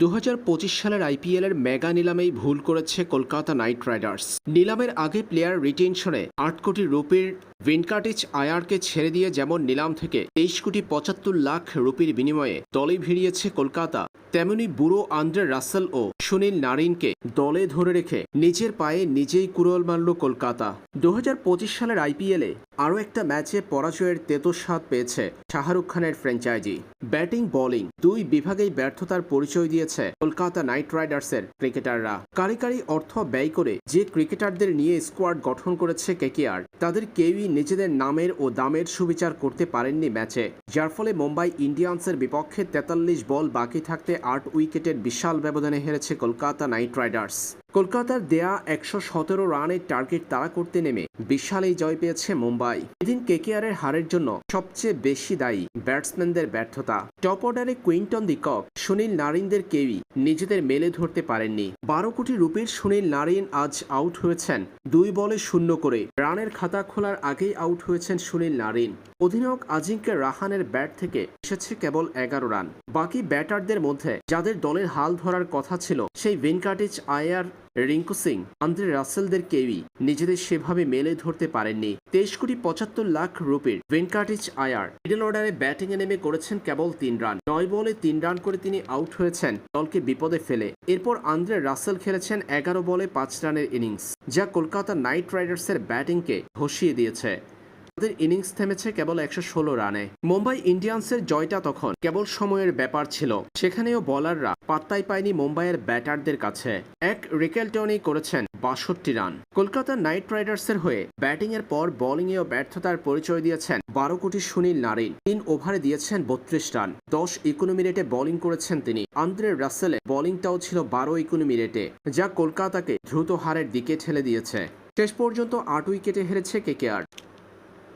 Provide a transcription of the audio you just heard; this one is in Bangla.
দু হাজার পঁচিশ সালের আইপিএলের মেগা নিলামেই ভুল করেছে কলকাতা নাইট রাইডার্স। নিলামের আগে প্লেয়ার রিটেনশনে আট কোটি রুপির ভেনকাটিচ আয়ারকে ছেড়ে দিয়ে যেমন নিলাম থেকে তেইশ কোটি পঁচাত্তর লাখ রুপির বিনিময়ে দলে ভিড়িয়েছে কলকাতা, তেমনি বুড়ো আন্দ্রে রাসেল ও সুনীল নারিনকে দলে ধরে রেখে নিজের পায়ে নিজেই কুড়োল মারল কলকাতা। দু হাজার পঁচিশ সালের আইপিএলে আরও একটা ম্যাচে পরাজয়ের তেতো স্বাদ পেয়েছে শাহরুখ খানের ফ্র্যাঞ্চাইজি। ব্যাটিং, বোলিং দুই বিভাগেই ব্যর্থতার পরিচয় দিয়েছে কলকাতা নাইট রাইডার্সের ক্রিকেটাররা। কারি কারি অর্থ ব্যয় করে যে ক্রিকেটারদের নিয়ে স্কোয়াড গঠন করেছে কেকেআর, তাদের কেউই নিজেদের নামের ও দামের সুবিচার করতে পারেননি ম্যাচে, যার ফলে মুম্বাই ইন্ডিয়ান্সের বিপক্ষে তেতাল্লিশ বল বাকি থাকতে আট উইকেটের বিশাল ব্যবধানে হেরেছে কলকাতা নাইট রাইডার্স। কলকাতার দেয়া একশো সতেরো রানের টার্গেট তাড়া করতে নেমে বিশাল এই জয় পেয়েছে মুম্বাই। এদিন কেকেআরের হারের জন্য সবচেয়ে বেশি দায়ী ব্যাটসম্যানদের ব্যর্থতা। টপ অর্ডারে কুইন্টন দিকক সুনীল নারিনদের কেউই নিজেদের মেলে ধরতে পারেননি। বারো কোটি রুপির সুনীল নারিন আজ আউট হয়েছেন। দুই বলে শূন্য করে রানের খাতা খোলার আগেই আউট হয়েছেন সুনীল নারিন। অধিনায়ক আজিঙ্কে রাহানের ব্যাট থেকে এসেছে কেবল এগারো রান। বাকি ব্যাটারদের মধ্যে যাদের দলের হাল ধরার কথা ছিল, সেই ভেনকাটিচ আয়ার রিঙ্কু সিং, আন্দ্রে রাসেলদের কেউই নিজেদের সেভাবে মেলে ধরতে পারেননি। তেইশ কোটি পঁচাত্তর লাখ রুপির ভেনকাটিচ আয়ার মিডল অর্ডারে ব্যাটিংয়ে নেমে করেছেন কেবল তিন রান। নয় বলে তিন রান করে তিনি আউট হয়েছেন দলকে বিপদে ফেলে। এরপর আন্দ্রে রাসেল খেলেছেন এগারো বলে পাঁচ রানের ইনিংস, যা কলকাতা নাইট রাইডার্সের ব্যাটিংকে ধসিয়ে দিয়েছে। তাদের ইনিংস থেমেছে কেবল একশো ষোলো রানে। মুম্বাই ইন্ডিয়ান্সের জয়টা তখন কেবল সময়ের ব্যাপার ছিল। সেখানেও বলাররা পাত্তাই পায়নি মুম্বাইয়ের ব্যাটারদের কাছে। এক রিকেলটনি করেছেন বাষট্টি রান। কলকাতা নাইট রাইডার্সের হয়ে ব্যাটিংয়ের পর বোলিংয়েও ব্যর্থতার পরিচয় দিয়েছেন বারো কোটি সুনীল নারিন। তিন ওভারে দিয়েছেন বত্রিশ রান। দশ ইকোনমি রেটে বোলিং করেছেন তিনি। আন্দ্রে রাসেলে বোলিংটাও ছিল বারো ইকোনমি রেটে যা কলকাতাকে দ্রুত হারের দিকে ঠেলে দিয়েছে। শেষ পর্যন্ত আট উইকেটে হেরেছে কেকেআর